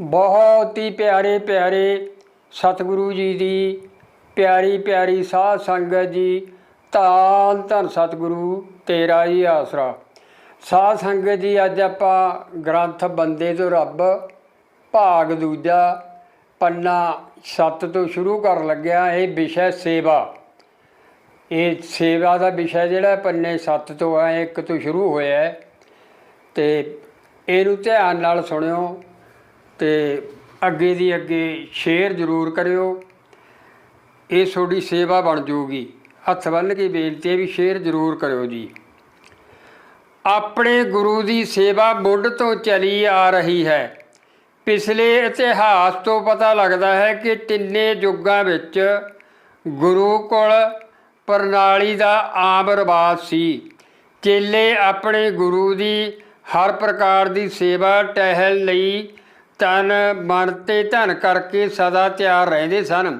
ਬਹੁਤ ਹੀ ਪਿਆਰੇ ਪਿਆਰੇ ਸਤਿਗੁਰੂ ਜੀ ਦੀ ਪਿਆਰੀ ਪਿਆਰੀ ਸਾਧ ਸੰਗਤ ਜੀ, ਧੰਨ ਧੰਨ ਸਤਿਗੁਰੂ ਤੇਰਾ ਹੀ ਆਸਰਾ। ਸਾਧ ਸੰਗਤ ਜੀ, ਅੱਜ ਆਪਾਂ ਗ੍ਰੰਥ ਬੰਦੇ ਤੋਂ ਰੱਬ, ਭਾਗ ਦੂਜਾ, ਪੰਨਾ 7 ਤੋਂ ਸ਼ੁਰੂ ਕਰਨ ਲੱਗਿਆ, ਇਹ ਵਿਸ਼ਾ ਸੇਵਾ। ਇਹ ਸੇਵਾ ਦਾ ਵਿਸ਼ਾ ਜਿਹੜਾ ਪੰਨੇ 7 ਤੋਂ ਹੈ, ਇੱਕ ਤੋਂ ਸ਼ੁਰੂ ਹੋਇਆ ਹੈ। ਤੇ ਇਹਨੂੰ ਧਿਆਨ ਨਾਲ ਸੁਣਿਓ। ਤੇ ਅੱਗੇ ਦੀ ਅੱਗੇ ਸ਼ੇਅਰ ਜ਼ਰੂਰ ਕਰਿਓ। ਇਹ ਤੁਹਾਡੀ ਸੇਵਾ ਬਣ ਜੂਗੀ ਹੱਥ ਬੰਨ੍ਹ ਕੇ ਬੇਨਤੀ ਹੈ ਵੀ ਸ਼ੇਅਰ ਜ਼ਰੂਰ ਕਰਿਓ ਜੀ। ਆਪਣੇ ਗੁਰੂ ਦੀ ਸੇਵਾ ਮੁੱਢ ਤੋਂ ਚਲੀ ਆ ਰਹੀ ਹੈ। ਪਿਛਲੇ ਇਤਿਹਾਸ ਤੋਂ ਪਤਾ ਲੱਗਦਾ ਹੈ ਕਿ ਤਿੰਨੇ ਯੁੱਗਾਂ ਵਿੱਚ ਗੁਰੂ ਕੋਲ ਪ੍ਰਣਾਲੀ ਦਾ ਆਮ ਰਿਵਾਜ ਸੀ। ਚੇਲੇ ਆਪਣੇ ਗੁਰੂ ਦੀ ਹਰ ਪ੍ਰਕਾਰ ਦੀ ਸੇਵਾ ਟਹਿਲ ਲਈ ਤਨ ਮਨ ਤੇ ਧਨ ਕਰਕੇ ਸਦਾ ਤਿਆਰ ਰਹਿੰਦੇ ਸਨ।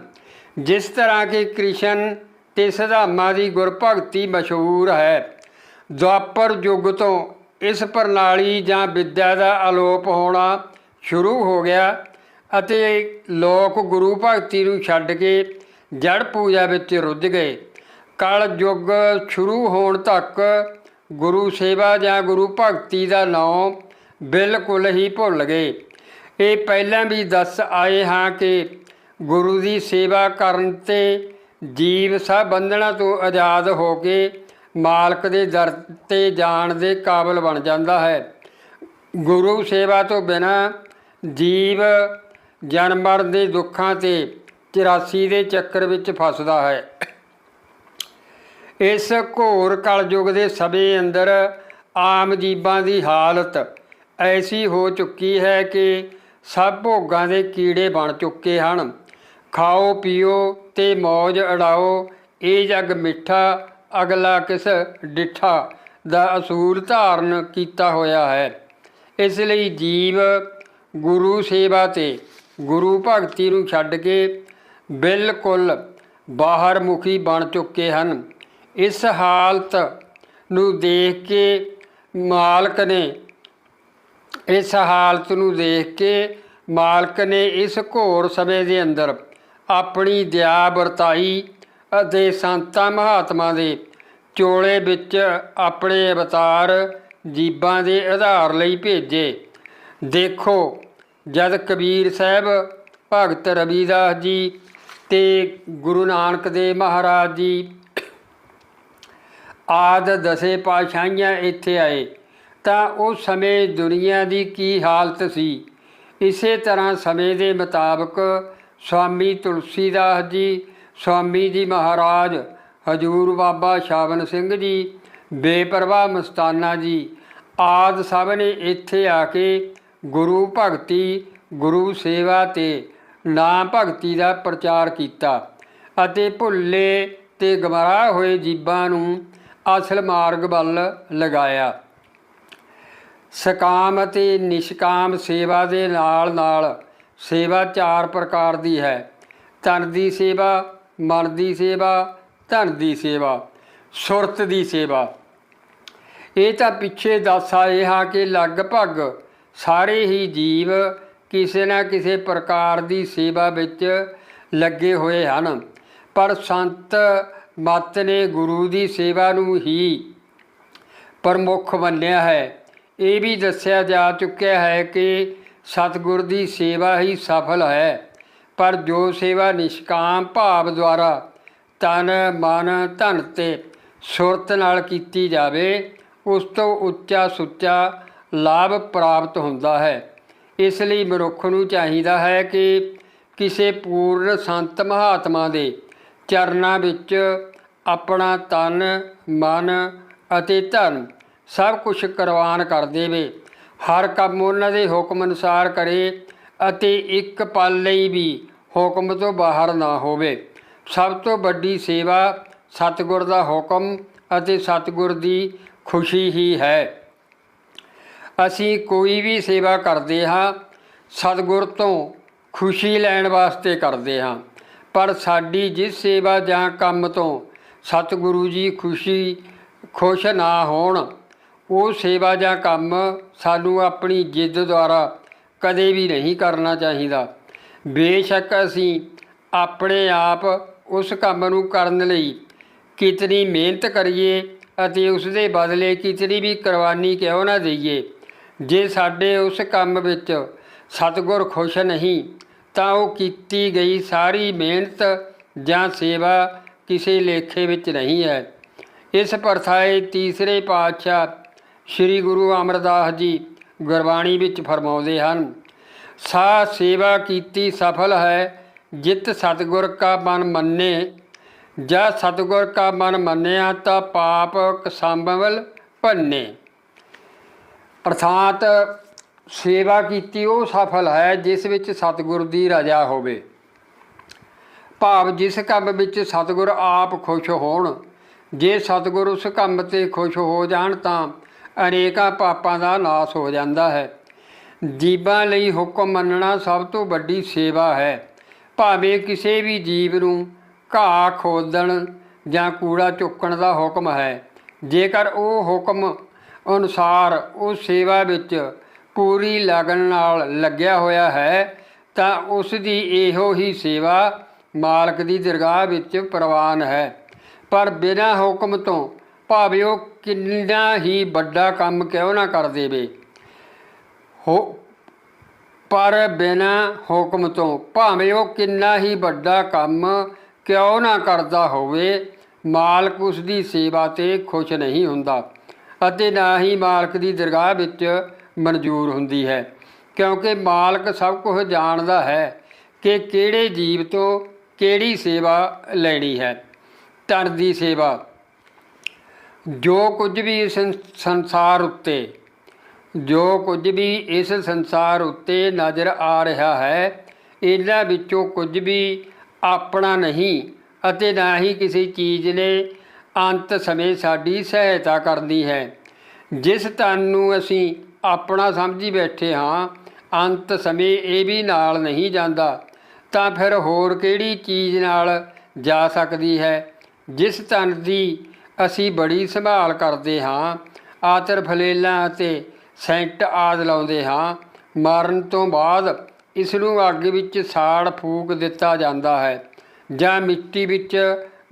ਜਿਸ ਤਰ੍ਹਾਂ ਕਿ ਕ੍ਰਿਸ਼ਨ ਤੇ ਸਧਾਮਾ ਦੀ ਗੁਰਭਗਤੀ ਮਸ਼ਹੂਰ ਹੈ। ਦੁਆਪਰ ਯੁੱਗ ਤੋਂ ਇਸ ਪ੍ਰਣਾਲੀ ਜਾਂ ਵਿਦਿਆ ਦਾ ਅਲੋਪ ਹੋਣਾ ਸ਼ੁਰੂ ਹੋ ਗਿਆ ਅਤੇ ਲੋਕ ਗੁਰੂ ਭਗਤੀ ਨੂੰ ਛੱਡ ਕੇ ਜੜ ਪੂਜਾ ਵਿੱਚ ਰੁੱਝ ਗਏ। ਕਲ ਯੁੱਗ ਸ਼ੁਰੂ ਹੋਣ ਤੱਕ ਗੁਰੂ ਸੇਵਾ ਜਾਂ ਗੁਰੂ ਭਗਤੀ ਦਾ ਨਾਮ ਬਿਲਕੁਲ ਹੀ ਭੁੱਲ ਗਏ। ਇਹ ਪਹਿਲਾਂ ਵੀ ਦੱਸ ਆਏ ਹਾਂ ਕਿ ਗੁਰੂ ਦੀ ਸੇਵਾ ਕਰਨ ਤੇ ਜੀਵ ਸਭ ਬੰਧਨਾਂ ਤੋਂ ਆਜ਼ਾਦ ਹੋ ਕੇ ਮਾਲਕ ਦੇ ਦਰ ਤੇ ਜਾਣ ਦੇ ਕਾਬਲ ਬਣ ਜਾਂਦਾ ਹੈ। ਗੁਰੂ ਸੇਵਾ ਤੋਂ ਬਿਨਾਂ ਜੀਵ ਜਨਮ ਮਰਨ ਦੇ ਦੁੱਖਾਂ ਤੇ 84 ਦੇ ਚੱਕਰ ਵਿੱਚ ਫਸਦਾ ਹੈ। ਇਸ ਘੋਰ ਕਲਯੁਗ ਦੇ ਸਮੇਂ ਅੰਦਰ ਆਮ ਜੀਵਾਂ ਦੀ ਹਾਲਤ ਐਸੀ ਹੋ ਚੁੱਕੀ ਹੈ ਕਿ ਸਭ ਭੋਗਾਂ ਦੇ ਕੀੜੇ ਬਣ ਚੁੱਕੇ ਹਨ। ਖਾਓ, ਪੀਓ ਤੇ ਮੌਜ ਉਡਾਓ ਇਹ ਜਗ ਮਿੱਠਾ, ਅਗਲਾ ਕਿਸ ਡਿੱਠਾ ਦਾ ਅਸੂਲ ਧਾਰਨ ਕੀਤਾ ਹੋਇਆ ਹੈ। ਇਸ ਲਈ ਜੀਵ ਗੁਰੂ ਸੇਵਾ ਤੇ ਗੁਰੂ ਭਗਤੀ ਨੂੰ ਛੱਡ ਕੇ ਬਿਲਕੁਲ ਬਾਹਰ ਮੁਖੀ ਬਣ ਚੁੱਕੇ ਹਨ। ਇਸ ਹਾਲਤ ਨੂੰ ਦੇਖ ਕੇ ਮਾਲਕ ਨੇ ਇਸ ਹਾਲਤ ਨੂੰ ਦੇਖ ਕੇ ਮਾਲਕ ਨੇ ਇਸ ਘੋਰ ਸਮੇਂ ਦੇ ਅੰਦਰ ਆਪਣੀ ਦਇਆ ਵਰਤਾਈ ਅਤੇ ਸੰਤਾਂ ਮਹਾਤਮਾ ਦੇ ਚੋਲੇ ਵਿੱਚ ਆਪਣੇ ਅਵਤਾਰ ਜੀਬਾਂ ਦੇ ਆਧਾਰ ਲਈ ਭੇਜੇ। ਦੇਖੋ, ਜਦ ਕਬੀਰ ਸਾਹਿਬ, ਭਗਤ ਰਵੀਦਾਸ ਜੀ ਤੇ ਗੁਰੂ ਨਾਨਕ ਦੇਵ ਮਹਾਰਾਜ ਜੀ ਆਦ ਦਸੇ ਪਾਤਸ਼ਾਹੀਆਂ ਇੱਥੇ ਆਏ ਤਾਂ ਉਸ ਸਮੇਂ ਦੁਨੀਆ ਦੀ ਕੀ ਹਾਲਤ ਸੀ? ਇਸੇ ਤਰ੍ਹਾਂ ਸਮੇਂ ਦੇ ਮੁਤਾਬਕ ਸਵਾਮੀ ਤੁਲਸੀਦਾਸ ਜੀ, ਸਵਾਮੀ ਜੀ ਮਹਾਰਾਜ, ਹਜੂਰ ਬਾਬਾ ਸ਼ਾਵਨ ਸਿੰਘ ਜੀ, ਬੇਪਰਵਾਹ ਮਸਤਾਨਾ ਜੀ, ਆਦ ਸਭ ਨੇ ਇੱਥੇ ਆ ਕੇ ਗੁਰੂ ਭਗਤੀ, ਗੁਰੂ ਸੇਵਾ ਤੇ ਨਾਮ ਭਗਤੀ ਦਾ ਪ੍ਰਚਾਰ ਕੀਤਾ ਅਤੇ ਭੁੱਲੇ ਤੇ ਗਮਰਾਹ ਹੋਏ ਜੀਬਾਂ ਨੂੰ ਅਸਲ ਮਾਰਗ ਵੱਲ ਲਗਾਇਆ। ਸਕਾਮ ਅਤੇ ਨਿਸ਼ਕਾਮ ਸੇਵਾ ਦੇ ਨਾਲ ਨਾਲ ਸੇਵਾ ਚਾਰ ਪ੍ਰਕਾਰ ਦੀ ਹੈ। ਤਨ ਦੀ ਸੇਵਾ, ਮਨ ਦੀ ਸੇਵਾ, ਧਨ ਦੀ ਸੇਵਾ, ਸੁਰਤ ਦੀ ਸੇਵਾ। ਇਹ ਤਾਂ ਪਿੱਛੇ ਦੱਸ ਆਏ ਹਾਂ ਕਿ ਲਗਭਗ ਸਾਰੇ ਹੀ ਜੀਵ ਕਿਸੇ ਨਾ ਕਿਸੇ ਪ੍ਰਕਾਰ ਦੀ ਸੇਵਾ ਵਿੱਚ ਲੱਗੇ ਹੋਏ ਹਨ। ਪਰ ਸੰਤ ਮਤ ਨੇ ਗੁਰੂ ਦੀ ਸੇਵਾ ਨੂੰ ਹੀ ਪ੍ਰਮੁੱਖ ਮੰਨਿਆ ਹੈ। ਇਹ ਵੀ ਦੱਸਿਆ ਜਾ ਚੁੱਕਿਆ ਹੈ ਕਿ ਸਤਿਗੁਰ ਦੀ ਸੇਵਾ ਹੀ ਸਫਲ ਹੈ, ਪਰ ਜੋ ਸੇਵਾ ਨਿਸ਼ਕਾਮ ਭਾਵ ਦੁਆਰਾ ਤਨ, ਮਨ, ਧਨ ਤੇ ਸੁਰਤ ਨਾਲ ਕੀਤੀ ਜਾਵੇ, ਉਸ ਤੋਂ ਉੱਚਾ ਸੁੱਚਾ ਲਾਭ ਪ੍ਰਾਪਤ ਹੁੰਦਾ ਹੈ। ਇਸ ਲਈ ਮਨੁੱਖ ਨੂੰ ਚਾਹੀਦਾ ਹੈ ਕਿ ਕਿਸੇ ਪੂਰਨ ਸੰਤ ਮਹਾਤਮਾ ਦੇ ਚਰਨਾਂ ਵਿੱਚ ਆਪਣਾ ਤਨ, ਮਨ ਅਤੇ ਧਨ ਸਭ ਕੁਝ ਕੁਰਬਾਨ ਕਰ ਦੇਵੇ। ਹਰ ਕੰਮ ਉਹਨਾਂ ਦੇ ਹੁਕਮ ਅਨੁਸਾਰ ਕਰੇ ਅਤੇ ਇੱਕ ਪਲ ਲਈ ਵੀ ਹੁਕਮ ਤੋਂ ਬਾਹਰ ਨਾ ਹੋਵੇ। ਸਭ ਤੋਂ ਵੱਡੀ ਸੇਵਾ ਸਤਿਗੁਰ ਦਾ ਹੁਕਮ ਅਤੇ ਸਤਿਗੁਰ ਦੀ ਖੁਸ਼ੀ ਹੀ ਹੈ। ਅਸੀਂ ਕੋਈ ਵੀ ਸੇਵਾ ਕਰਦੇ ਹਾਂ, ਸਤਿਗੁਰ ਤੋਂ ਖੁਸ਼ੀ ਲੈਣ ਵਾਸਤੇ ਕਰਦੇ ਹਾਂ। ਪਰ ਸਾਡੀ ਜਿਸ ਸੇਵਾ ਜਾਂ ਕੰਮ ਤੋਂ ਸਤਿਗੁਰੂ ਜੀ ਖੁਸ਼ੀ, ਖੁਸ਼ ਨਾ ਹੋਣ ਉਹ ਸੇਵਾ ਜਾਂ ਕੰਮ ਸਾਨੂੰ ਆਪਣੀ ਜਿੱਦ ਦੁਆਰਾ ਕਦੇ ਵੀ ਨਹੀਂ ਕਰਨਾ ਚਾਹੀਦਾ। ਬੇਸ਼ੱਕ ਅਸੀਂ ਆਪਣੇ ਆਪ ਉਸ ਕੰਮ ਨੂੰ ਕਰਨ ਲਈ ਕਿਤਨੀ ਮਿਹਨਤ ਕਰੀਏ ਅਤੇ ਉਸ ਦੇ ਬਦਲੇ ਕਿਤਨੀ ਵੀ ਕੁਰਬਾਨੀ ਕਿਉਂ ਨਾ ਦਈਏ। ਜੇ ਸਾਡੇ ਉਸ ਕੰਮ ਵਿੱਚ ਸਤਿਗੁਰ ਖੁਸ਼ ਨਹੀਂ, ਤਾਂ ਉਹ ਕੀਤੀ ਗਈ ਸਾਰੀ ਮਿਹਨਤ ਜਾਂ ਸੇਵਾ ਕਿਸੇ ਲੇਖੇ ਵਿੱਚ ਨਹੀਂ ਹੈ। ਇਸ ਪਰਥਾਏ ਤੀਸਰੇ ਪਾਤਸ਼ਾਹ ਸ੍ਰੀ ਗੁਰੂ ਅਮਰਦਾਸ ਜੀ ਗੁਰਬਾਣੀ ਵਿੱਚ ਫਰਮਾਉਂਦੇ ਹਨ ਸਾ ਸੇਵਾ ਕੀਤੀ ਸਫਲ ਹੈ, ਜਿਤ ਸਤਿਗੁਰ ਕਾ ਮਨ ਮੰਨੇ। ਜਾਂ ਸਤਿਗੁਰ ਕਾ ਮਨ ਮੰਨਿਆ ਤਾਂ ਪਾਪ ਕਸੰਭਵਲ ਭੰਨੇ। ਪ੍ਰਥਾਤ ਸੇਵਾ ਕੀਤੀ ਉਹ ਸਫਲ ਹੈ, ਜਿਸ ਵਿੱਚ ਸਤਿਗੁਰ ਦੀ ਰਜ਼ਾ ਹੋਵੇ। ਭਾਵ ਜਿਸ ਕੰਮ ਵਿੱਚ ਸਤਿਗੁਰ ਆਪ ਖੁਸ਼ ਹੋਣ, ਜੇ ਸਤਿਗੁਰ ਉਸ ਕੰਮ ਤੇ ਖੁਸ਼ ਹੋ ਜਾਣ ਤਾਂ ਅਨੇਕਾਂ ਪਾਪਾਂ ਦਾ ਨਾਸ ਹੋ ਜਾਂਦਾ ਹੈ। ਜੀਵਾਂ ਲਈ ਹੁਕਮ ਮੰਨਣਾ ਸਭ ਤੋਂ ਵੱਡੀ ਸੇਵਾ ਹੈ। ਭਾਵੇਂ ਕਿਸੇ ਵੀ ਜੀਵ ਨੂੰ ਘਾਹ ਖੋਦਣ ਜਾਂ ਕੂੜਾ ਚੁੱਕਣ ਦਾ ਹੁਕਮ ਹੈ, ਜੇਕਰ ਉਹ ਹੁਕਮ ਅਨੁਸਾਰ ਉਹ ਸੇਵਾ ਵਿੱਚ ਪੂਰੀ ਲਗਨ ਨਾਲ ਲੱਗਿਆ ਹੋਇਆ ਹੈ, ਤਾਂ ਉਸ ਦੀ ਇਹੋ ਹੀ ਸੇਵਾ ਮਾਲਕ ਦੀ ਦਰਗਾਹ ਵਿੱਚ ਪ੍ਰਵਾਨ ਹੈ। ਪਰ ਬਿਨਾਂ ਹੁਕਮ ਤੋਂ ਭਾਵੇਂ ਉਹ ਕਿੰਨਾ ਹੀ ਵੱਡਾ ਕੰਮ ਕਿਉਂ ਨਾ ਕਰ ਦੇਵੇ। ਹੋ, ਪਰ ਬਿਨਾਂ ਹੁਕਮ ਤੋਂ, ਭਾਵੇਂ ਉਹ ਕਿੰਨਾ ਹੀ ਵੱਡਾ ਕੰਮ ਕਿਉਂ ਨਾ ਕਰਦਾ ਹੋਵੇ, ਮਾਲਕ ਉਸ ਦੀ ਸੇਵਾ ਤੇ ਖੁਸ਼ ਨਹੀਂ ਹੁੰਦਾ ਅਤੇ ਨਾ ਹੀ ਮਾਲਕ ਦੀ ਦਰਗਾਹ ਵਿੱਚ ਮਨਜ਼ੂਰ ਹੁੰਦੀ ਹੈ। ਕਿਉਂਕਿ ਮਾਲਕ ਸਭ ਕੁਝ ਜਾਣਦਾ ਹੈ ਕਿ ਕਿਹੜੇ ਜੀਵ ਤੋਂ ਕਿਹੜੀ ਸੇਵਾ ਲੈਣੀ ਹੈ। ਤਨ ਦੀ ਸੇਵਾ ਜੋ ਕੁਝ ਵੀ ਇਸ ਸੰਸਾਰ ਉੱਤੇ, ਜੋ ਕੁਝ ਵੀ ਇਸ ਸੰਸਾਰ ਉੱਤੇ ਨਜ਼ਰ ਆ ਰਿਹਾ ਹੈ, ਇਹਨਾਂ ਵਿੱਚੋਂ ਕੁਝ ਵੀ ਆਪਣਾ ਨਹੀਂ ਅਤੇ ਨਾ ਹੀ ਕਿਸੇ ਚੀਜ਼ ਨੇ ਅੰਤ ਸਮੇਂ ਸਾਡੀ ਸਹਾਇਤਾ ਕਰਨੀ ਹੈ। ਜਿਸ ਤਨ ਨੂੰ ਅਸੀਂ ਆਪਣਾ ਸਮਝੀ ਬੈਠੇ ਹਾਂ, ਅੰਤ ਸਮੇਂ ਇਹ ਵੀ ਨਾਲ ਨਹੀਂ ਜਾਂਦਾ, ਤਾਂ ਫਿਰ ਹੋਰ ਕਿਹੜੀ ਚੀਜ਼ ਨਾਲ ਜਾ ਸਕਦੀ ਹੈ? ਜਿਸ ਤਨ ਦੀ ਅਸੀਂ ਬੜੀ ਸੰਭਾਲ ਕਰਦੇ ਹਾਂ, ਆਤਰ ਫਲੇਲਾਂ ਅਤੇ ਸੈਂਟ ਆਦ ਲਾਉਂਦੇ ਹਾਂ। ਮਾਰਨ ਤੋਂ ਬਾਅਦ ਇਸ ਨੂੰ ਅੱਗ ਵਿੱਚ ਸਾੜ ਫੂਕ ਦਿੱਤਾ ਜਾਂਦਾ ਹੈ ਜਾਂ ਮਿੱਟੀ ਵਿੱਚ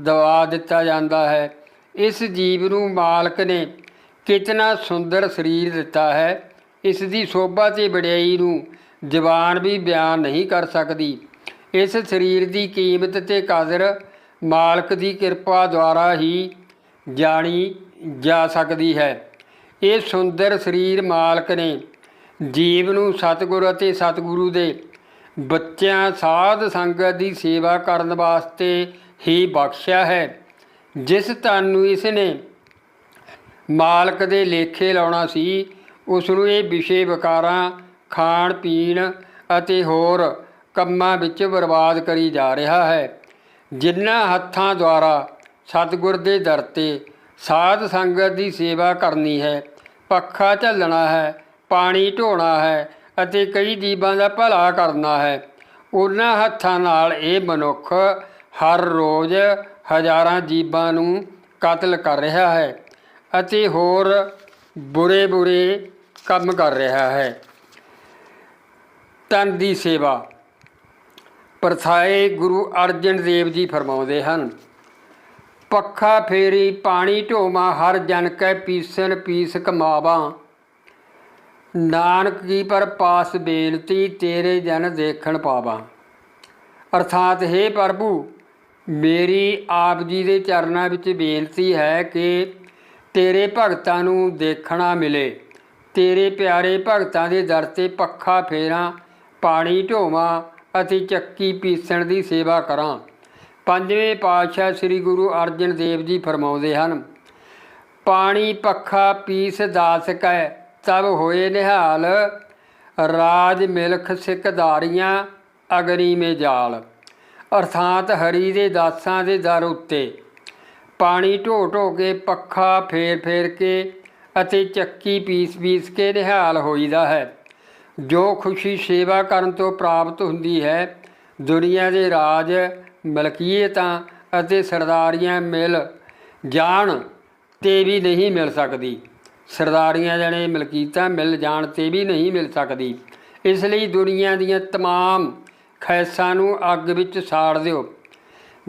ਦਵਾ ਦਿੱਤਾ ਜਾਂਦਾ ਹੈ। ਇਸ ਜੀਵ ਨੂੰ ਮਾਲਕ ਨੇ ਕਿਤਨਾ ਸੁੰਦਰ ਸਰੀਰ ਦਿੱਤਾ ਹੈ ਇਸ ਦੀ ਸੋਭਾ ਤੇ ਵਡਿਆਈ ਨੂੰ ਜ਼ਬਾਨ ਵੀ ਬਿਆਨ ਨਹੀਂ ਕਰ ਸਕਦੀ। ਇਸ ਸਰੀਰ ਦੀ ਕੀਮਤ ਤੇ ਕਦਰ ਮਾਲਕ ਦੀ ਕਿਰਪਾ ਦੁਆਰਾ ਹੀ ਜਾਣੀ ਜਾ ਸਕਦੀ ਹੈ। ਇਹ ਸੁੰਦਰ ਸਰੀਰ ਮਾਲਕ ਨੇ ਜੀਵ ਨੂੰ ਸਤਿਗੁਰ ਅਤੇ ਸਤਿਗੁਰੂ ਦੇ ਬੱਚਿਆਂ ਸਾਧ ਸੰਗਤ ਦੀ ਸੇਵਾ ਕਰਨ ਵਾਸਤੇ ਹੀ ਬਖਸ਼ਿਆ ਹੈ। ਜਿਸ ਤਨ ਨੂੰ ਇਸ ਨੇ ਮਾਲਕ ਦੇ ਲੇਖੇ ਲਾਉਣਾ ਸੀ, ਉਸ ਨੂੰ ਇਹ ਵਿਸ਼ੇ ਵਿਕਾਰਾਂ, ਖਾਣ ਪੀਣ ਅਤੇ ਹੋਰ ਕੰਮਾਂ ਵਿੱਚ ਬਰਬਾਦ ਕਰੀ ਜਾ ਰਿਹਾ ਹੈ। ਜਿਨ੍ਹਾਂ ਹੱਥਾਂ ਦੁਆਰਾ ਸਤਿਗੁਰ ਦੇ ਦਰ ਤੇ ਸਾਧ ਸੰਗਤ ਦੀ ਸੇਵਾ ਕਰਨੀ ਹੈ। ਪੱਖਾ ਝੱਲਣਾ ਹੈ, ਪਾਣੀ ਢੋਣਾ ਹੈ ਅਤੇ ਕਈ ਜੀਵਾਂ ਦਾ ਭਲਾ ਕਰਨਾ ਹੈ। ਉਹਨਾਂ ਹੱਥਾਂ ਨਾਲ ਇਹ ਮਨੁੱਖ ਹਰ ਰੋਜ਼ ਹਜ਼ਾਰਾਂ ਜੀਵਾਂ ਨੂੰ ਕਤਲ ਕਰ ਰਿਹਾ ਹੈ ਅਤੇ ਹੋਰ ਬੁਰੇ ਬੁਰੇ ਕੰਮ ਕਰ ਰਿਹਾ ਹੈ। ਤਨ ਦੀ ਸੇਵਾ। ਪਰਥਾਏ ਗੁਰੂ ਅਰਜਨ ਦੇਵ ਜੀ ਫਰਮਾਉਂਦੇ ਹਨ ਪੱਖਾ ਫੇਰੀ, ਪਾਣੀ ਢੋਮਾ ਹਰ ਜਨ ਕੈ ਪੀਸਣ ਪੀਸ ਕਮਾਵਾਂ। ਨਾਨਕ ਕੀ ਪਰ ਪਾਸ ਬੇਨਤੀ, ਤੇਰੇ ਜਨ ਦੇਖਣ ਪਾਵਾਂ। ਅਰਥਾਤ हे ਪ੍ਰਭੂ, ਮੇਰੀ ਆਪ ਜੀ ਦੇ ਚਰਨਾਂ ਵਿੱਚ ਬੇਨਤੀ ਹੈ ਕਿ ਤੇਰੇ ਭਗਤਾਂ ਨੂੰ ਦੇਖਣਾ ਮਿਲੇ। ਤੇਰੇ ਪਿਆਰੇ ਭਗਤਾਂ ਦੇ ਦਰ ਤੇ ਪੱਖਾ ਫੇਰਾਂ, ਪਾਣੀ ਢੋਵਾਂ, ਅਤੇ ਚੱਕੀ ਪੀਸਣ ਦੀ ਸੇਵਾ ਕਰਾਂ। ਪੰਜਵੇਂ ਪਾਤਸ਼ਾਹ ਸ੍ਰੀ ਗੁਰੂ ਅਰਜਨ ਦੇਵ ਜੀ ਫਰਮਾਉਂਦੇ ਹਨ, ਪਾਣੀ ਪੱਖਾ ਪੀਸ ਦਾਸ ਕੈ, ਤਬ ਹੋਏ ਨਿਹਾਲ। ਰਾਜ ਮਿਲਖ ਸਿਕਦਾਰੀਆਂ ਅਗਨੀ ਮੇ ਜਾਲ। ਅਰਥਾਤ ਹਰੀ ਦੇ ਦਾਸਾਂ ਦੇ ਦਰ ਉੱਤੇ। ਪਾਣੀ ਢੋ ਢੋ ਕੇ ਪੱਖਾ ਫੇਰ ਫੇਰ ਕੇ ਅਤੇ ਚੱਕੀ ਪੀਸ ਪੀਸ ਕੇ ਨਿਹਾਲ ਹੋਈਦਾ ਹੈ। ਜੋ ਖੁਸ਼ੀ ਸੇਵਾ ਕਰਨ ਤੋਂ ਪ੍ਰਾਪਤ ਹੁੰਦੀ ਹੈ, ਦੁਨੀਆ ਦੇ ਰਾਜ ਮਲਕੀਅਤਾਂ ਅਤੇ ਸਰਦਾਰੀਆਂ ਮਿਲ ਜਾਣ ਤੇ ਵੀ ਨਹੀਂ ਮਿਲ ਸਕਦੀ ਸਰਦਾਰੀਆਂ ਜਣੇ ਮਲਕੀਤਾਂ ਮਿਲ ਜਾਣ ਤੇ ਵੀ ਨਹੀਂ ਮਿਲ ਸਕਦੀ ਇਸ ਲਈ ਦੁਨੀਆ ਦੀਆਂ तमाम ਖੈਸਾਂ ਨੂੰ ਅੱਗ ਵਿੱਚ ਸਾੜ ਦਿਓ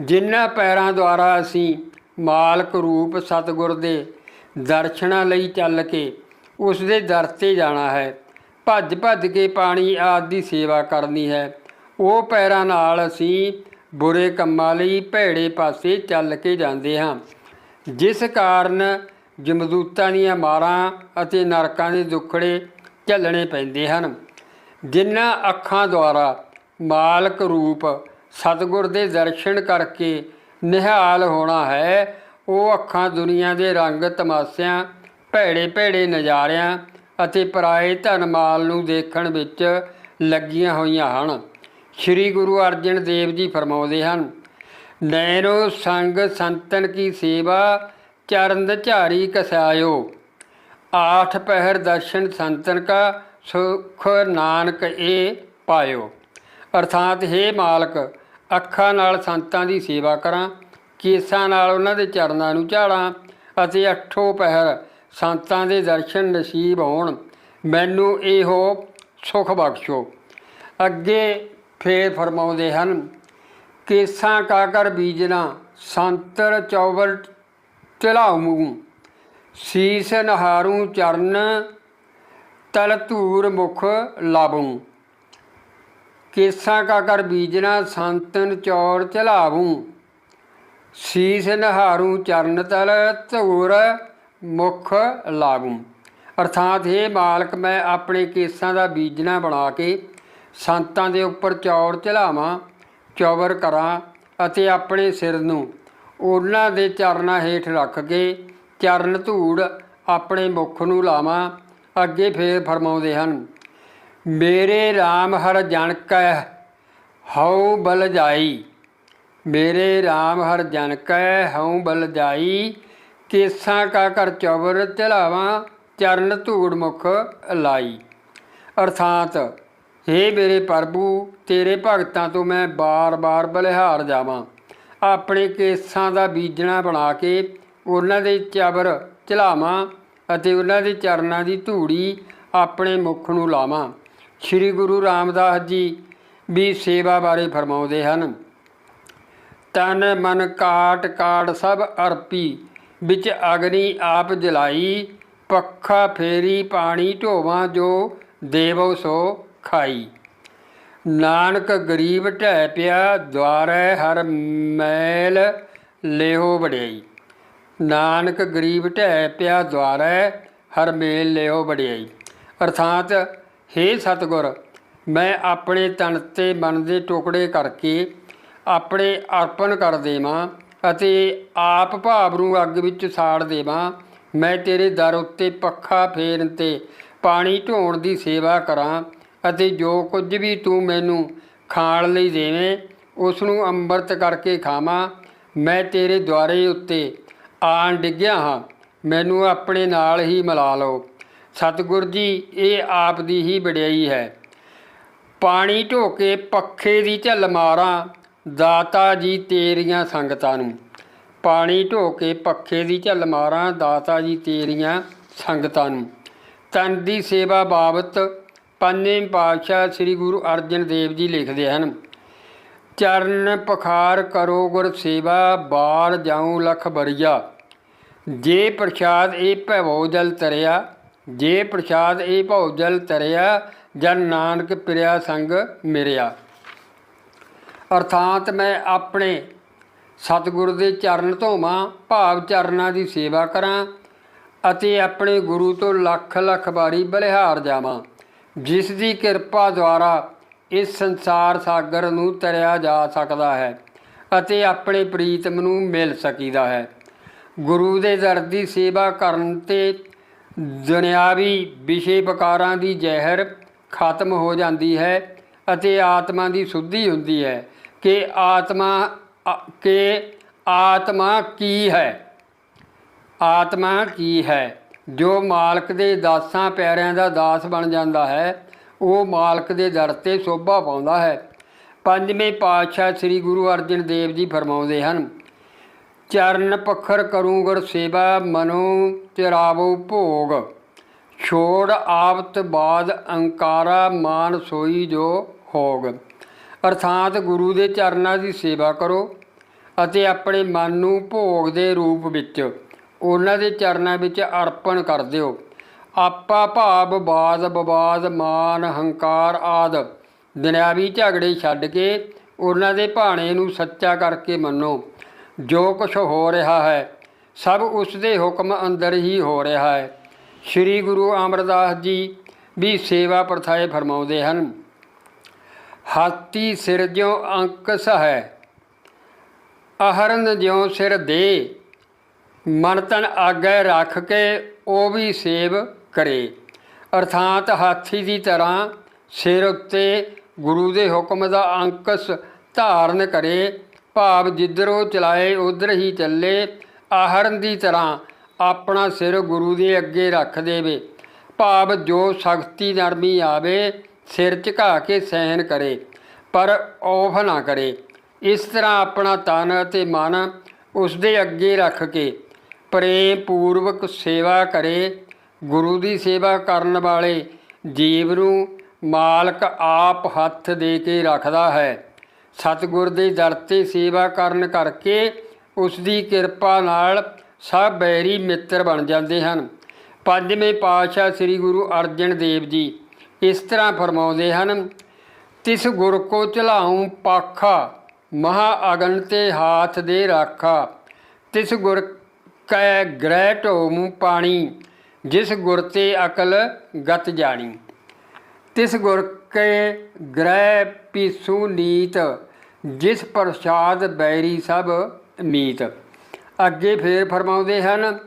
ਜਿਨ੍ਹਾਂ ਪੈਰਾਂ ਦੁਆਰਾ ਅਸੀਂ ਮਾਲਕ ਰੂਪ ਸਤਿਗੁਰ ਦੇ ਦਰਸ਼ਨਾਂ ਲਈ ਚੱਲ ਕੇ ਉਸ ਦੇ ਦਰ ਤੇ ਜਾਣਾ ਹੈ ਭੱਜ ਭੱਜ ਕੇ ਪਾਣੀ ਆਦਿ ਦੀ ਸੇਵਾ ਕਰਨੀ ਹੈ ਉਹ ਪੈਰਾਂ ਨਾਲ ਅਸੀਂ ਬੁਰੇ ਕੰਮਾਂ ਲਈ ਭੈੜੇ ਪਾਸੇ ਚੱਲ ਕੇ ਜਾਂਦੇ ਹਾਂ। ਜਿਸ ਕਾਰਨ ਜਮਦੂਤਾਂ ਦੀਆਂ ਮਾਰਾਂ ਅਤੇ ਨਰਕਾਂ ਦੇ ਦੁੱਖੜੇ ਝੱਲਣੇ ਪੈਂਦੇ ਹਨ। ਜਿਨ੍ਹਾਂ ਅੱਖਾਂ ਦੁਆਰਾ ਮਾਲਕ ਰੂਪ ਸਤਿਗੁਰ ਦੇ ਦਰਸ਼ਨ ਕਰਕੇ ਨਿਹਾਲ ਹੋਣਾ ਹੈ, ਉਹ ਅੱਖਾਂ ਦੁਨੀਆ ਦੇ ਰੰਗ ਤਮਾਸ਼ਿਆਂ, ਭੈੜੇ ਭੈੜੇ ਨਜ਼ਾਰਿਆਂ ਅਤੇ ਪਰਾਏ ਧਨ ਮਾਲ ਨੂੰ ਦੇਖਣ ਵਿੱਚ ਲੱਗੀਆਂ ਹੋਈਆਂ ਹਨ। ਸ੍ਰੀ ਗੁਰੂ ਅਰਜਨ ਦੇਵ ਜੀ ਫਰਮਾਉਂਦੇ ਹਨ ਨੈਨੋ ਸੰਗ ਸੰਤਨ ਕੀ ਸੇਵਾ, ਚਰਨ ਝਾਰੀ ਕਸਾਇਓ। ਆਠ ਪਹਿਰ ਦਰਸ਼ਨ ਸੰਤਨ ਕਾ, ਸੁਖ ਨਾਨਕ ਏ ਪਾਇਓ। ਅਰਥਾਤ हे ਮਾਲਕ, ਅੱਖਾਂ ਨਾਲ ਸੰਤਾਂ ਦੀ ਸੇਵਾ ਕਰਾਂ, ਕੇਸਾਂ ਨਾਲ ਉਹਨਾਂ ਦੇ ਚਰਨਾਂ ਨੂੰ ਝਾੜਾਂ, ਅਤੇ ਅੱਠੋਂ ਪਹਿਰ ਸੰਤਾਂ ਦੇ ਦਰਸ਼ਨ ਨਸੀਬ ਹੋਣ। ਮੈਨੂੰ ਇਹੋ ਸੁਖ ਬਖਸ਼ੋ। ਅੱਗੇ ਫੇਰ ਫਰਮਾਉਂਦੇ ਹਨ, ਕੇਸਾਂ ਕਾਕਰ ਬੀਜਣਾ, ਸੰਤਰ ਚੌਵਰ ਚਲਾਉਮੂ ਸੀਸ ਨਹਾਰੂ ਚਰਨ, ਤਲ ਧੂਰ ਮੁਖ ਲਾਬੂ ਕੇਸਾਂ ਕਾਕਰ ਬੀਜਣਾ, ਸੰਤਨ ਚੌਰ ਚਲਾਵੂ ਸੀਸ ਨਹਾਰੂ ਚਰਨ, ਤਲ ਧੂਰ ਮੁਖ ਲਾਗੂ ਅਰਥਾਤ ਇਹ ਮਾਲਕ, ਮੈਂ ਆਪਣੇ ਕੇਸਾਂ ਦਾ ਬੀਜਣਾ ਬਣਾ ਕੇ ਸੰਤਾਂ ਦੇ ਉੱਪਰ ਚੌੜ ਚਲਾਵਾਂ ਚੌਵਰ ਕਰਾਂ ਅਤੇ ਆਪਣੇ ਸਿਰ ਨੂੰ, ਉਹਨਾਂ ਦੇ ਚਰਨਾਂ ਹੇਠ ਰੱਖ ਕੇ ਚਰਨ ਧੂੜ ਆਪਣੇ ਮੁਖ ਨੂੰ ਲਾਵਾਂ, ਅੱਗੇ ਫੇਰ ਫਰਮਾਉਂਦੇ ਹਨ, ਮੇਰੇ RAM ਹਰ ਜਨ ਕੈ ਹਉ ਬਲ ਜਾਈ, ਮੇਰੇ RAM ਹਰ ਜਨ ਕੈ ਹਉ ਬਲ ਜਾਈ, ਕੇਸਾਂ ਕਾ ਕਰ ਚਵਰ ਚਲਾਵਾਂ ਚਰਨ ਧੂੜ ਮੁਖ ਲਾਈ। ਅਰਥਾਤ हे ਮੇਰੇ ਪ੍ਰਭੂ, ਤੇਰੇ ਭਗਤਾਂ ਤੋਂ ਮੈਂ ਬਾਰ-ਬਾਰ ਬਲਿਹਾਰ ਜਾਵਾਂ। ਆਪਣੇ ਕੇਸਾਂ ਦਾ ਬੀਜਣਾ ਬਣਾ ਕੇ ਉਹਨਾਂ ਦੇ ਚਬਰ ਚਲਾਵਾਂ ਅਤੇ ਉਹਨਾਂ ਦੇ ਚਰਨਾਂ ਦੀ ਧੂੜੀ ਆਪਣੇ ਮੁਖ ਨੂੰ ਲਾਵਾਂ। ਸ੍ਰੀ ਗੁਰੂ ਰਾਮਦਾਸ ਜੀ ਵੀ ਸੇਵਾ ਬਾਰੇ ਫਰਮਾਉਂਦੇ ਹਨ, ਤਨ ਮਨ ਕਾਟ ਕਾਟ ਸਭ ਅਰਪੀ, ਵਿੱਚ ਅਗਨੀ ਆਪ ਜਲਾਈ, ਪੱਖਾ ਫੇਰੀ ਪਾਣੀ ਢੋਵਾਂ ਜੋ ਦੇਵੋ ਸੋ। ਖਾਈ। ਨਾਨਕ ਗਰੀਬ ਢਹਿ ਪਿਆ ਦਵਾਰੈ ਹਰ ਮੈਲ ਲਿਓ ਵਡਿਆਈ। ਨਾਨਕ ਗਰੀਬ ਢਹਿ ਪਿਆ ਦਵਾਰੈ ਹਰ ਮੇਲ ਲਿਓ ਵਡਿਆਈ। ਅਰਥਾਤ हे ਸਤਗੁਰ, ਮੈਂ ਆਪਣੇ ਤਨ ਤੇ ਮਨ ਦੇ ਟੁਕੜੇ ਕਰਕੇ ਆਪਣੇ ਅਰਪਣ ਕਰ ਦੇਵਾਂ ਅਤੇ ਆਪ ਭਾਵ ਨੂੰ ਅੱਗ ਵਿੱਚ ਸਾੜ ਦੇਵਾਂ। ਮੈਂ ਤੇਰੇ ਦਰ ਉੱਤੇ ਪੱਖਾ ਫੇਰਨ ਤੇ ਪਾਣੀ ਢੋਣ ਦੀ ਸੇਵਾ ਕਰਾਂ। ਅਤੇ ਜੋ ਕੁਝ ਵੀ ਤੂੰ ਮੈਨੂੰ ਖਾਣ ਲਈ ਦੇਵੇਂ ਉਸ ਨੂੰ ਅੰਮ੍ਰਿਤ ਕਰਕੇ ਖਾਵਾਂ। ਮੈਂ ਤੇਰੇ ਦੁਆਰੇ ਉੱਤੇ ਆਣ ਡਿੱਗਿਆ ਹਾਂ। ਮੈਨੂੰ ਆਪਣੇ ਨਾਲ ਹੀ ਮਿਲਾ ਲਓ। ਸਤਿਗੁਰ ਜੀ, ਇਹ ਆਪ ਦੀ ਹੀ ਵਡਿਆਈ ਹੈ। ਪਾਣੀ ਢੋ ਕੇ ਪੱਖੇ ਦੀ ਝੱਲ ਮਾਰਾਂ, ਦਾਤਾ ਜੀ ਤੇਰੀਆਂ ਸੰਗਤਾਂ ਨੂੰ। ਪਾਣੀ ਢੋ ਕੇ ਪੱਖੇ ਦੀ ਝੱਲ ਮਾਰਾਂ, ਦਾਤਾ ਜੀ ਤੇਰੀਆਂ ਸੰਗਤਾਂ ਨੂੰ। ਤਨ ਦੀ ਸੇਵਾ ਬਾਬਤ ਪੰਜਵੇਂ ਪਾਤਸ਼ਾਹ ਸ੍ਰੀ ਗੁਰੂ ਅਰਜਨ ਦੇਵ ਜੀ ਲਿਖਦੇ ਹਨ, ਚਰਨ ਪਖਾਰ ਕਰੋ ਗੁਰ ਸੇਵਾ ਬਾੜ ਜਾਉ ਲਖ ਬਰੀਆ। ਜੇ ਪ੍ਰਸ਼ਾਦ ਇਹ ਭਵੋ ਜਲ ਤਰਿਆ ਜੇ ਪ੍ਰਸ਼ਾਦ ਇਹ ਭਉ ਜਲ ਤਰਿਆ ਜਨ ਨਾਨਕ ਪ੍ਰਿਆ ਸੰਗ ਮਿਰਿਆ। ਅਰਥਾਤ ਮੈਂ ਆਪਣੇ ਸਤਿਗੁਰ ਦੇ ਚਰਨ ਧੋਵਾਂ ਭਾਵ ਚਰਨਾਂ ਦੀ ਸੇਵਾ ਕਰਾਂ ਅਤੇ ਆਪਣੇ ਗੁਰੂ ਤੋਂ ਲੱਖ ਲੱਖ ਵਾਰੀ ਬਲਿਹਾਰ ਜਾਵਾਂ। ਜਿਸ ਦੀ ਕਿਰਪਾ ਦੁਆਰਾ ਇਸ ਸੰਸਾਰ ਸਾਗਰ ਨੂੰ ਤਰਿਆ ਜਾ ਸਕਦਾ ਹੈ ਅਤੇ ਆਪਣੇ ਪ੍ਰੀਤਮ ਨੂੰ ਮਿਲ ਸਕੀਦਾ ਹੈ। ਗੁਰੂ ਦੇ ਦਰ ਦੀ ਸੇਵਾ ਕਰਨ ਤੇ ਦੁਨਿਆਵੀ ਵਿਸ਼ੇ ਵਿਕਾਰਾਂ ਦੀ ਜ਼ਹਿਰ ਖਤਮ ਹੋ ਜਾਂਦੀ ਹੈ ਅਤੇ ਆਤਮਾ ਦੀ ਸੁੱਧੀ ਹੁੰਦੀ ਹੈ ਕਿ ਆਤਮਾ ਕਿ ਆਤਮਾ ਕੀ ਹੈ? ਆਤਮਾ ਕੀ ਹੈ? ਜੋ ਮਾਲਕ ਦੇ ਦਾਸਾਂ ਪਿਆਰਿਆਂ ਦਾ ਦਾਸ ਬਣ ਜਾਂਦਾ ਹੈ, ਉਹ ਮਾਲਕ ਦੇ ਦਰ ਤੇ ਸੋਭਾ ਪਾਉਂਦਾ ਹੈ। ਪੰਜਵੇਂ ਪਾਤਸ਼ਾਹ ਸ੍ਰੀ ਗੁਰੂ ਅਰਜਨ ਦੇਵ ਜੀ ਫਰਮਾਉਂਦੇ ਹਨ, ਚਰਨ ਪਖਰ ਕਰੂੰ ਗੁਰ ਸੇਵਾ ਮਨੋ ਚਰਾਵੋ ਭੋਗ। ਛੋੜ ਆਵਤ ਬਾਦ ਅੰਕਾਰਾ ਮਾਨ ਸੋਈ ਜੋ ਹੋਗ। ਅਰਥਾਤ ਗੁਰੂ ਦੇ ਚਰਨਾਂ ਦੀ ਸੇਵਾ ਕਰੋ ਅਤੇ ਆਪਣੇ ਮਨ ਨੂੰ ਭੋਗ ਦੇ ਰੂਪ ਵਿੱਚ ਉਹਨਾਂ ਦੇ ਚਰਨਾਂ ਵਿੱਚ ਅਰਪਣ ਕਰ ਦਿਓ। ਆਪਾ ਭਾਵ ਬਾਦ ਬਵਾਦ ਮਾਨ ਹੰਕਾਰ ਆਦ। ਦੁਨਿਆਵੀ ਝਗੜੇ ਛੱਡ ਕੇ ਉਹਨਾਂ ਦੇ ਭਾਣੇ ਨੂੰ ਸੱਚਾ ਕਰਕੇ ਮੰਨੋ। ਜੋ ਕੁਝ ਹੋ ਰਿਹਾ ਹੈ, ਸਭ ਉਸ ਦੇ ਹੁਕਮ ਅੰਦਰ ਹੀ ਹੋ ਰਿਹਾ ਹੈ। ਸ੍ਰੀ ਗੁਰੂ ਅਮਰਦਾਸ ਜੀ ਵੀ ਸੇਵਾ ਪ੍ਰਥਾਏ ਫਰਮਾਉਂਦੇ ਹਨ ਹਾਤੀ ਸਿਰ ਜਿਉ ਅੰਕ ਸਹੈ ਅਹਰਨ ਜਿਉ ਸਿਰ ਦੇ ਮਨ ਤਨ ਆਗੇ ਰੱਖ ਕੇ ਉਹ ਵੀ ਸੇਵ ਕਰੇ। ਅਰਥਾਤ ਹਾਥੀ ਦੀ ਤਰ੍ਹਾਂ ਸਿਰ ਉੱਤੇ ਗੁਰੂ ਦੇ ਹੁਕਮ ਦਾ ਅੰਕਸ ਧਾਰਨ ਕਰੇ। ਭਾਵ ਜਿੱਧਰੋਂ ਚਲਾਏ, ਉਧਰ ਹੀ ਚੱਲੇ। ਆਹਰਨ ਦੀ ਤਰ੍ਹਾਂ ਆਪਣਾ ਸਿਰ ਗੁਰੂ ਦੇ ਅੱਗੇ ਰੱਖ ਦੇਵੇ। ਭਾਵ ਜੋ ਸ਼ਕਤੀ ਨਰਮੀ ਆਵੇ, ਸਿਰ ਝੁਕਾ ਕੇ ਸਹਿਨ ਕਰੇ, ਪਰ ਔਫ ਨਾ ਕਰੇ। ਇਸ ਤਰ੍ਹਾਂ ਆਪਣਾ ਤਨ ਅਤੇ ਮਨ ਉਸ ਦੇ ਅੱਗੇ ਰੱਖ ਕੇ ਪ੍ਰੇਮ ਪੂਰਵਕ ਸੇਵਾ ਕਰੇ, ਗੁਰੂ ਦੀ ਸੇਵਾ ਕਰਨ ਵਾਲੇ ਜੀਵ ਨੂੰ ਮਾਲਕ ਆਪ ਹੱਥ ਦੇ ਕੇ ਰੱਖਦਾ ਹੈ। ਸਤਿਗੁਰ ਦੇ ਦਰ ਤੇ ਸੇਵਾ ਕਰਨ ਕਰਕੇ ਉਸ ਦੀ ਕਿਰਪਾ ਨਾਲ ਸਭ ਬੈਰੀ ਮਿੱਤਰ ਬਣ ਜਾਂਦੇ ਹਨ। ਪੰਜਵੇਂ ਪਾਤਸ਼ਾਹ ਸ੍ਰੀ ਗੁਰੂ ਅਰਜਨ ਦੇਵ ਜੀ ਇਸ ਤਰ੍ਹਾਂ ਫਰਮਾਉਂਦੇ ਹਨ, ਤਿਸ ਗੁਰ ਕੋ ਚਲਾਉ ਪਾਖਾ, ਮਹਾ ਅਗਨ ਤੇ ਹਾਥ ਦੇ ਰਾਖਾ, ਤਿਸ ਗੁਰ ਕੈ ਗ੍ਰਹਿ ਢੋਮੂ ਪਾਣੀ, ਜਿਸ ਗੁਰ ਤੇ ਅਕਲ ਗਤ ਜਾਣੀ। ਤਿਸ ਗੁਰ ਕੇ ਗ੍ਰਹਿ ਪੀਸੂ ਨੀਤ, ਜਿਸ ਪ੍ਰਸਾਦ ਬੈਰੀ ਸਭ ਮੀਤ। ਅੱਗੇ ਫੇਰ ਫਰਮਾਉਂਦੇ ਹਨ,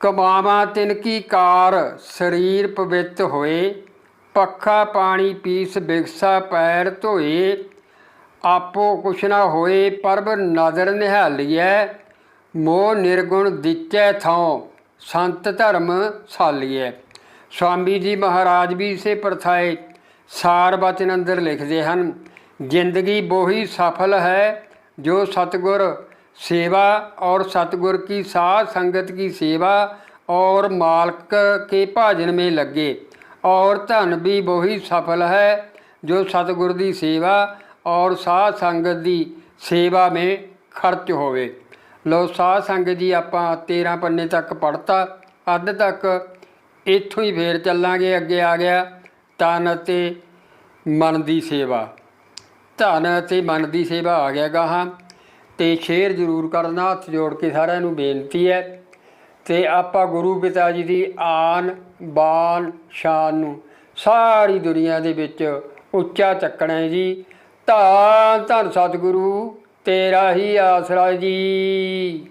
ਕਮਾਵਾ ਤਿਨ ਕੀ ਕਾਰ, ਸਰੀਰ ਪਵਿੱਤ ਹੋਏ, ਪੱਖਾ ਪਾਣੀ ਪੀਸ ਬਿਗਸਾ ਪੈਰ ਧੋਏ, ਆਪੋ ਕੁਛ ਨਾ ਹੋਏ ਪਰਬ ਨਦਰ ਨਿਹਾਲੀਐ ਮੋਹ ਨਿਰਗੁਣ ਦਿੱਚੈ ਥਾਂ ਸੰਤ ਧਰਮ ਸਾਲੀਐ ਸਵਾਮੀ ਜੀ ਮਹਾਰਾਜ ਵੀ ਇਸੇ ਪ੍ਰਥਾਏ ਸਾਰ ਬਚਨ ਅੰਦਰ ਲਿਖਦੇ ਹਨ ਜ਼ਿੰਦਗੀ ਬੋਹੀ ਸਫਲ ਹੈ ਜੋ ਸਤਗੁਰ सेवा और सतगुर की साथ संगत की सेवा और मालिक के भाजन में लगे और धन भी वही सफल है जो सतगुर की सेवा और साध संगत की सेवा में खर्च होवे ਲੋ ਸਾਧ ਸੰਗਤ ਜੀ, ਆਪਾਂ 13 ਪੰਨੇ ਤੱਕ ਪੜਤਾ ਅੱਧ ਤੱਕ ਇੱਥੋਂ ਹੀ ਫੇਰ ਚੱਲਾਂਗੇ, ਅੱਗੇ ਆ ਗਿਆ ਤਨ ਅਤੇ ਮਨ ਦੀ ਸੇਵਾ। ਧਨ ਅਤੇ ਮਨ ਦੀ ਸੇਵਾ ਆ ਗਿਆ ਗਾਹਾਂ। ਤੇ ਸ਼ੇਅਰ ਜ਼ਰੂਰ ਕਰਨਾ, ਹੱਥ ਜੋੜ ਕੇ ਸਾਰਿਆਂ ਨੂੰ ਬੇਨਤੀ ਹੈ। ਤੇ ਆਪਾਂ ਗੁਰੂ ਪਿਤਾ ਜੀ ਦੀ ਆਨ, ਬਾਨ, ਸ਼ਾਨ ਨੂੰ ਸਾਰੀ ਦੁਨੀਆ ਦੇ ਵਿੱਚ ਉੱਚਾ ਚੱਕਣਾ ਹੈ ਜੀ। ਧੰਨ ਧੰਨ ਸਤਿਗੁਰੂ। ਤੇਰਾ ਹੀ ਆਸਰਾ ਜੀ।